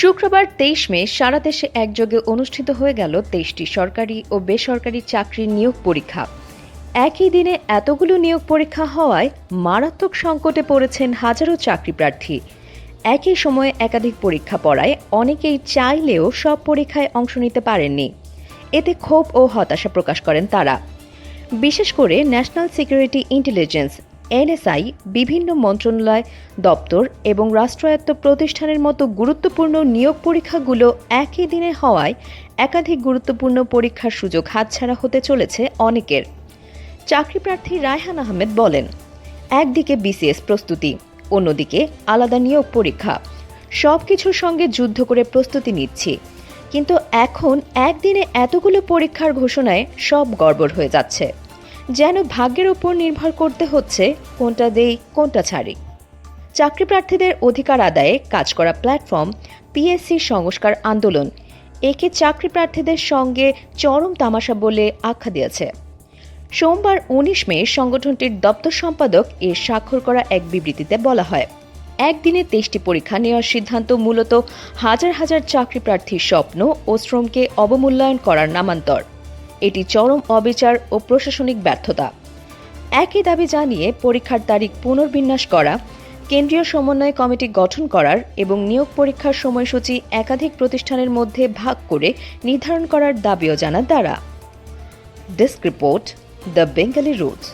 শুক্রবার তেইশ মে সারা দেশে একযোগে অনুষ্ঠিত হয়ে গেল তেইশটি সরকারি ও বেসরকারি চাকরির নিয়োগ পরীক্ষা। একই দিনে এতগুলো নিয়োগ পরীক্ষা হওয়ায় মারাত্মক সংকটে পড়েছেন হাজারো চাকরি প্রার্থী। একই সময়ে একাধিক পরীক্ষা পড়ায় অনেকেই চাইলেও সব পরীক্ষায় অংশ নিতে পারেননি। এতে ক্ষোভ ও হতাশা প্রকাশ করেন তারা। বিশেষ করে ন্যাশনাল সিকিউরিটি ইন্টেলিজেন্স এনএসআই, বিভিন্ন মন্ত্রণালয় দপ্তর এবং রাষ্ট্রায়ত্ত প্রতিষ্ঠানের মতো গুরুত্বপূর্ণ নিয়োগ পরীক্ষাগুলো একই দিনে হওয়ায় একাধিক গুরুত্বপূর্ণ পরীক্ষার সুযোগ হাতছাড়া হতে চলেছে অনেকের। চাকরি প্রার্থী রায়হান আহমেদ বলেন, একদিকে বিসিএস প্রস্তুতি, অন্যদিকে আলাদা নিয়োগ পরীক্ষা। সব কিছুর সঙ্গে যুদ্ধ করে প্রস্তুতি নিচ্ছি। কিন্তু এখন একদিনে এতগুলো পরীক্ষার ঘোষণায় সব গড়বড় হয়ে যাচ্ছে। যেন ভাগ্যের উপর নির্ভর করতে হচ্ছে কোনটা দেই, কোনটা ছাড়ি। চাকরি প্রার্থীদের অধিকার আদায়ে কাজ করা প্ল্যাটফর্ম, পিএসসি সংস্কার আন্দোলন, একে চাকরি প্রার্থীদের সঙ্গে চরম তামাশা বলে আখ্যা দিয়েছে। সোমবার উনিশ মে সংগঠনটির দপ্তর সম্পাদক এর স্বাক্ষর করা এক বিবৃতিতে বলা হয়, একদিনে তেইশটি পরীক্ষা নেওয়ার সিদ্ধান্ত মূলত হাজার হাজার চাকরি প্রার্থীর স্বপ্ন ও শ্রমকে অবমূল্যায়ন করার নামান্তর। এটি চরম অবিচার ও প্রশাসনিক ব্যর্থতা। একই দাবি জানিয়ে পরীক্ষার তারিখ পুনর্বিন্যাস করা, কেন্দ্রীয় সমন্বয় কমিটি গঠন করার এবং নিয়োগ পরীক্ষার সময়সূচি একাধিক প্রতিষ্ঠানের মধ্যে ভাগ করে নির্ধারণ করার দাবিও জানার দ্বারা desk report, the Bengali roots